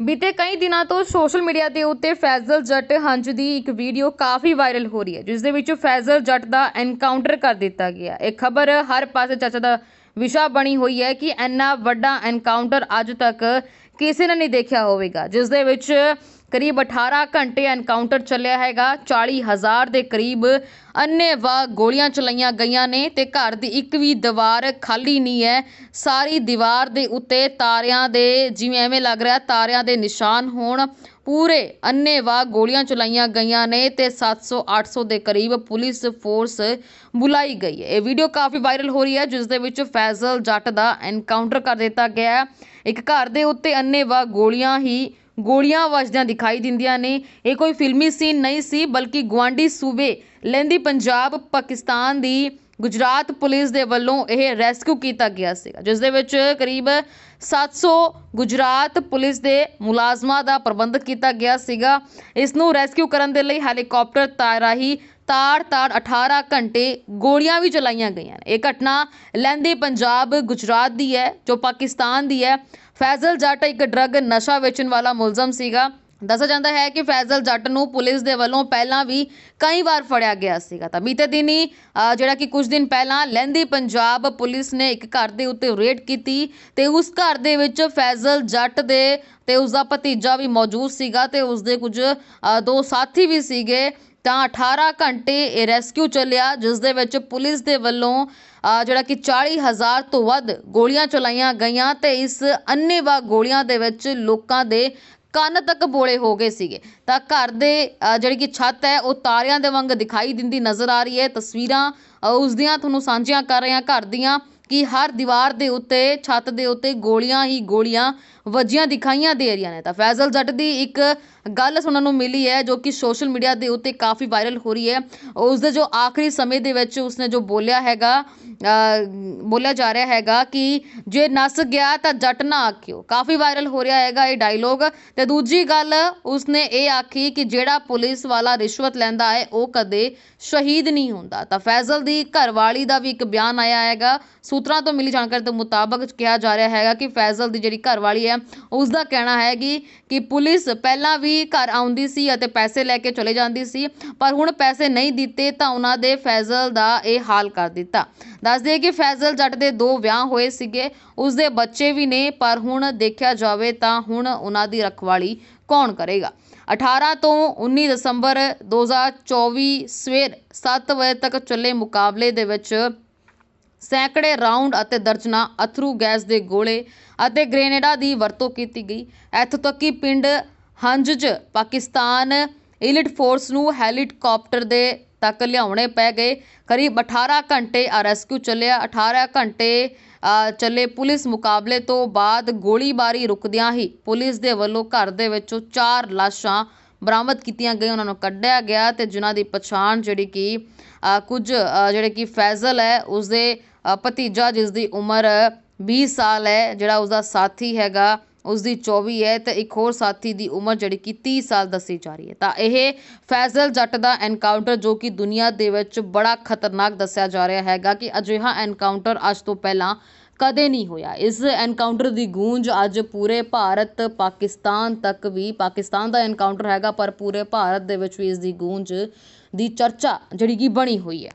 ਬੀਤੇ ਕਈ ਦਿਨਾਂ ਤੋਂ ਸੋਸ਼ਲ ਮੀਡੀਆ ਦੇ ਉੱਤੇ ਫੈਜ਼ਲ ਜੱਟ ਹੰਝ ਦੀ ਇੱਕ ਵੀਡੀਓ ਕਾਫੀ ਵਾਇਰਲ ਹੋ ਰਹੀ ਹੈ, ਜਿਸ ਦੇ ਵਿੱਚ ਫੈਜ਼ਲ ਜੱਟ ਦਾ ਐਨਕਾਊਂਟਰ ਕਰ ਦਿੱਤਾ ਗਿਆ ਇਹ ਖਬਰ ਹਰ ਪਾਸੇ ਚਰਚਾ ਦਾ ਵਿਸ਼ਾ ਬਣੀ ਹੋਈ ਹੈ ਕਿ ਇੰਨਾ ਵੱਡਾ ਐਨਕਾਊਂਟਰ ਅੱਜ ਤੱਕ ਕਿਸੇ ਨੇ ਨਹੀਂ ਦੇਖਿਆ ਹੋਵੇਗਾ, ਜਿਸ ਦੇ ਵਿੱਚ ਕਰੀਬ 18 ਘੰਟੇ ਐਨਕਾਊਂਟਰ ਚੱਲਿਆ ਹੈਗਾ। 40 ਹਜ਼ਾਰ ਦੇ ਕਰੀਬ ਅੰਨ੍ਹੇਵਾਹ ਗੋਲੀਆਂ ਚਲਾਈਆਂ ਗਈਆਂ ਨੇ ਤੇ ਘਰ ਦੀ ਇੱਕ ਵੀ ਦੀਵਾਰ ਖਾਲੀ ਨਹੀਂ ਹੈ। ਸਾਰੀ ਦੀਵਾਰ ਦੇ ਉੱਤੇ ਤਾਰਿਆਂ ਦੇ ਜਿਵੇਂ ਐਵੇਂ ਲੱਗ ਰਿਹਾ, ਤਾਰਿਆਂ ਦੇ ਨਿਸ਼ਾਨ ਹੋਣ। ਪੂਰੇ ਅੰਨ੍ਹੇਵਾਹ ਗੋਲੀਆਂ ਚਲਾਈਆਂ ਗਈਆਂ ਨੇ ਤੇ 700 800 ਦੇ ਕਰੀਬ ਪੁਲਿਸ ਫੋਰਸ ਬੁਲਾਈ ਗਈ ਹੈ। ਇਹ ਵੀਡੀਓ ਕਾਫੀ ਵਾਇਰਲ ਹੋ ਰਹੀ ਹੈ, ਜਿਸ ਦੇ ਵਿੱਚ ਫੈਜ਼ਲ ਜੱਟ ਦਾ ਐਨਕਾਊਂਟਰ ਕਰ ਦਿੱਤਾ ਗਿਆ ਹੈ। ਇੱਕ ਘਰ ਦੇ ਉੱਤੇ ਅੰਨ੍ਹੇਵਾਹ ਗੋਲੀਆਂ ਹੀ ਗੋਲੀਆਂ ਵੱਜਦਿਆਂ ਦਿਖਾਈ ਦਿੰਦੀਆਂ ਨੇ। ਇਹ ਕੋਈ ਫਿਲਮੀ ਸੀਨ ਨਹੀਂ ਸੀ, ਬਲਕਿ ਗੁਆਂਢੀ ਸੂਬੇ ਲਹਿੰਦੀ ਪੰਜਾਬ ਪਾਕਿਸਤਾਨ ਦੀ ਗੁਜਰਾਤ ਪੁਲਿਸ ਦੇ ਵੱਲੋਂ ਇਹ ਰੈਸਕਿਊ ਕੀਤਾ ਗਿਆ ਸੀਗਾ, ਜਿਸ ਦੇ ਵਿੱਚ ਕਰੀਬ 700 ਗੁਜਰਾਤ ਪੁਲਿਸ ਦੇ ਮੁਲਾਜ਼ਮਾਂ ਦਾ ਪ੍ਰਬੰਧ ਕੀਤਾ ਗਿਆ ਸੀਗਾ। ਇਸ ਨੂੰ ਰੈਸਕਿਊ ਕਰਨ ਦੇ ਲਈ ਹੈਲੀਕਾਪਟਰ ਤਾਰਾਹੀ ਤਾੜ-ਤਾੜ 18 ਘੰਟੇ ਗੋਲੀਆਂ ਵੀ ਚਲਾਈਆਂ ਗਈਆਂ ਨੇ। ਇਹ ਘਟਨਾ ਲਹਿੰਦੀ ਪੰਜਾਬ, ਗੁਜਰਾਤ ਦੀ ਹੈ, ਜੋ ਪਾਕਿਸਤਾਨ ਦੀ ਹੈ। ਫੈਜ਼ਲ ਜੱਟ ਇੱਕ ਡਰੱਗ ਨਸ਼ਾ ਵੇਚਣ ਵਾਲਾ ਮੁਲਜ਼ਮ ਸੀਗਾ। ਦੱਸਿਆ ਜਾਂਦਾ ਹੈ ਕਿ ਫੈਜ਼ਲ ਜੱਟ ਨੂੰ ਪੁਲਿਸ ਦੇ ਵੱਲੋਂ ਪਹਿਲਾਂ ਵੀ ਕਈ ਵਾਰ ਫੜਿਆ ਗਿਆ ਸੀਗਾ। ਤਾਂ ਬੀਤੇ ਦਿਨੀ ਜਿਹੜਾ ਕਿ ਕੁਝ ਦਿਨ ਪਹਿਲਾਂ ਲਹਿੰਦੀ ਪੰਜਾਬ ਪੁਲਿਸ ਨੇ ਇੱਕ ਘਰ ਦੇ ਉੱਤੇ ਰੇਡ ਕੀਤੀ ਤੇ ਉਸ ਘਰ ਦੇ ਵਿੱਚ ਫੈਜ਼ਲ ਜੱਟ ਦੇ ਤੇ ਉਸ ਦਾ ਭਤੀਜਾ ਵੀ ਮੌਜੂਦ ਸੀਗਾ ਤੇ ਉਸ ਦੇ ਕੁਝ ਦੋ ਸਾਥੀ ਵੀ ਸੀਗੇ। ਤਾਂ 18 ਘੰਟੇ ਇਹ ਰੈਸਕਿਊ ਚੱਲਿਆ, ਜਿਸ ਦੇ ਵਿੱਚ ਪੁਲਿਸ ਦੇ ਵੱਲੋਂ ਜਿਹੜਾ ਕਿ 40000 ਤੋਂ ਵੱਧ ਗੋਲੀਆਂ ਚਲਾਈਆਂ ਗਈਆਂ ਤੇ ਇਸ ਅੰਨ੍ਹੇਵਾਹ ਗੋਲੀਆਂ ਦੇ ਵਿੱਚ ਲੋਕਾਂ ਦੇ ਕੰਨ ਤੱਕ ਬੋਲੇ ਹੋ ਗਏ ਸੀਗੇ। ਤਾਂ ਘਰ ਦੇ ਜਿਹੜੀ ਕਿ ਛੱਤ ਹੈ, ਉਹ ਤਾਰਿਆਂ ਦੇ ਵਾਂਗ ਦਿਖਾਈ ਦਿੰਦੀ ਨਜ਼ਰ ਆ ਰਹੀ ਹੈ। ਤਸਵੀਰਾਂ ਉਸ ਦੀਆਂ ਤੁਹਾਨੂੰ ਸਾਂਝੀਆਂ ਕਰ ਰਹੇ ਹਾਂ। ਘਰ ਦੀਆਂ ਕਿ ਹਰ ਦੀਵਾਰ ਦੇ ਉੱਤੇ, ਛੱਤ ਦੇ ਉੱਤੇ ਗੋਲੀਆਂ ਹੀ ਗੋਲੀਆਂ ਵੱਜੀਆਂ ਦਿਖਾਈਆਂ ਦੇ ਰਹੀਆਂ ਨੇ। ਤਾਂ ਫੈਜ਼ਲ ਜੱਟ ਦੀ ਇੱਕ ਗੱਲ ਸੁਣਨ ਨੂੰ ਮਿਲੀ ਹੈ ਜੋ ਕਿ ਸੋਸ਼ਲ ਮੀਡੀਆ ਦੇ ਉੱਤੇ ਕਾਫੀ ਵਾਇਰਲ ਹੋ ਰਹੀ ਹੈ। ਉਸ ਦੇ ਜੋ ਆਖਰੀ ਸਮੇਂ ਦੇ ਵਿੱਚ ਉਸਨੇ ਜੋ ਬੋਲਿਆ ਹੈਗਾ ਬੋਲਿਆ ਜਾ ਰਿਹਾ ਹੈਗਾ ਕਿ ਜੇ ਨਸ ਗਿਆ ਤਾਂ ਜੱਟ ਨਾ ਆਖਿਓ। ਕਾਫੀ ਵਾਇਰਲ ਹੋ ਰਿਹਾ ਹੈਗਾ ਇਹ ਡਾਇਲੋਗ ਤੇ ਦੂਜੀ ਗੱਲ, ਉਸਨੇ ਇਹ ਆਖੀ ਕਿ ਜਿਹੜਾ ਪੁਲਿਸ ਵਾਲਾ ਰਿਸ਼ਵਤ ਲੈਂਦਾ ਹੈ, ਉਹ ਕਦੇ ਸ਼ਹੀਦ ਨਹੀਂ ਹੁੰਦਾ। ਤਾਂ ਫੈਜ਼ਲ ਦੀ ਘਰਵਾਲੀ ਦਾ ਵੀ ਇੱਕ ਬਿਆਨ ਆਇਆ ਹੈਗਾ। ਸੂਤਰਾਂ ਤੋਂ ਮਿਲੀ ਜਾਣਕਾਰੀ ਦੇ ਮੁਤਾਬਕ ਕਿਹਾ ਜਾ ਰਿਹਾ ਹੈਗਾ ਕਿ ਫੈਜ਼ਲ ਦੀ ਜਿਹੜੀ ਘਰਵਾਲੀ ਹੈ ਉਸ ਦਾ ਕਹਿਣਾ ਹੈ ਕਿ ਪੁਲਿਸ ਪਹਿਲਾਂ ਵੀ ਘਰ ਆਉਂਦੀ ਸੀ ਅਤੇ ਪੈਸੇ ਲੈ ਕੇ ਚਲੇ ਜਾਂਦੀ ਸੀ, ਪਰ ਹੁਣ ਪੈਸੇ ਨਹੀਂ ਦਿੱਤੇ ਤਾਂ ਉਹਨਾਂ ਦੇ ਫੈਜ਼ਲ ਦਾ ਇਹ ਹਾਲ ਕਰ ਦਿੱਤਾ। ਦੱਸ ਦਈਏ ਕਿ ਫੈਜ਼ਲ ਜੱਟ ਦੇ ਦੋ ਵਿਆਹ ਹੋਏ ਸੀਗੇ ਉਸ ਬੱਚੇ ਵੀ ਨੇ, ਪਰ ਹੁਣ ਦੇਖਿਆ ਜਾਵੇ ਤਾਂ ਹੁਣ ਉਹਨਾਂ ਦੀ ਰਖਵਾਲੀ ਕੌਣ ਕਰੇਗਾ? 18 ਤੋਂ 19 ਦਸੰਬਰ 2024 ਸਵੇਰ 7 ਵਜੇ ਤੱਕ ਚੱਲੇ ਮੁਕਾਬਲੇ ਦੇ ਵਿੱਚ ਸੈਂਕੜੇ ਰਾਉਂਡ ਅਤੇ ਦਰਜਨਾਂ ਅਥਰੂ ਗੈਸ ਦੇ ਗੋਲੇ ਅਤੇ ਗ੍ਰੇਨੇਡਾਂ ਦੀ ਵਰਤੋਂ ਕੀਤੀ ਗਈ। ਇੱਥੋਂ ਤੱਕ ਕਿ ਪਿੰਡ ਹੰਝ 'ਚ ਪਾਕਿਸਤਾਨ ਇਲਿਟ ਫੋਰਸ ਨੂੰ ਹੈਲੀਕਾਪਟਰ ਦੇ ਤੱਕ ਲਿਆਉਣੇ ਪੈ ਗਏ। ਕਰੀਬ 18 ਘੰਟੇ ਆ ਰੈਸਕਿਊ ਚੱਲਿਆ। 18 ਘੰਟੇ ਚੱਲੇ ਪੁਲਿਸ ਮੁਕਾਬਲੇ ਤੋਂ ਬਾਅਦ ਗੋਲੀਬਾਰੀ ਰੁਕਦਿਆਂ ਹੀ ਪੁਲਿਸ ਦੇ ਵੱਲੋਂ ਘਰ ਦੇ ਵਿੱਚੋਂ ਚਾਰ ਲਾਸ਼ਾਂ ਬਰਾਮਦ ਕੀਤੀਆਂ ਗਈਆਂ। ਉਹਨਾਂ ਨੂੰ ਕੱਢਿਆ ਗਿਆ ਤੇ ਜਿਨ੍ਹਾਂ ਦੀ ਪਛਾਣ ਜਿਹੜੀ ਕਿ ਕੁਝ ਜਿਹੜੇ ਕਿ ਫੈਜ਼ਲ ਹੈ, ਉਸਦੇ ਭਤੀਜਾ ਜਿਸ ਦੀ ਉਮਰ 20 ਸਾਲ ਹੈ, ਜਿਹੜਾ ਉਸਦਾ ਸਾਥੀ ਹੈਗਾ ਉਸ ਦੀ 24 ਹੈ ਤੇ ਇੱਕ ਹੋਰ ਸਾਥੀ ਦੀ ਉਮਰ ਜਿਹੜੀ ਕਿ 30 ਸਾਲ ਦੱਸੀ ਜਾ ਰਹੀ ਹੈ। ਤਾਂ ਇਹ ਫੈਜ਼ਲ ਜੱਟ ਦਾ ਐਨਕਾਊਂਟਰ ਜੋ ਕਿ ਦੁਨੀਆ ਦੇ ਵਿੱਚ ਬੜਾ ਖਤਰਨਾਕ ਦੱਸਿਆ ਜਾ ਰਿਹਾ ਹੈਗਾ ਕਿ ਅਜਿਹਾ ਐਨਕਾਊਂਟਰ ਅੱਜ ਤੋਂ ਪਹਿਲਾਂ ਕਦੇ ਨਹੀਂ ਹੋਇਆ। ਇਸ ਐਨਕਾਊਂਟਰ ਦੀ ਗੂੰਜ ਅੱਜ ਪੂਰੇ ਭਾਰਤ, ਪਾਕਿਸਤਾਨ ਤੱਕ ਵੀ ਪਾਕਿਸਤਾਨ ਦਾ ਐਨਕਾਊਂਟਰ ਹੈਗਾ, ਪਰ ਪੂਰੇ ਭਾਰਤ ਦੇ ਵਿੱਚ ਵੀ ਇਸ ਦੀ ਗੂੰਜ ਦੀ ਚਰਚਾ ਜਿਹੜੀ ਕਿ ਬਣੀ ਹੋਈ ਹੈ।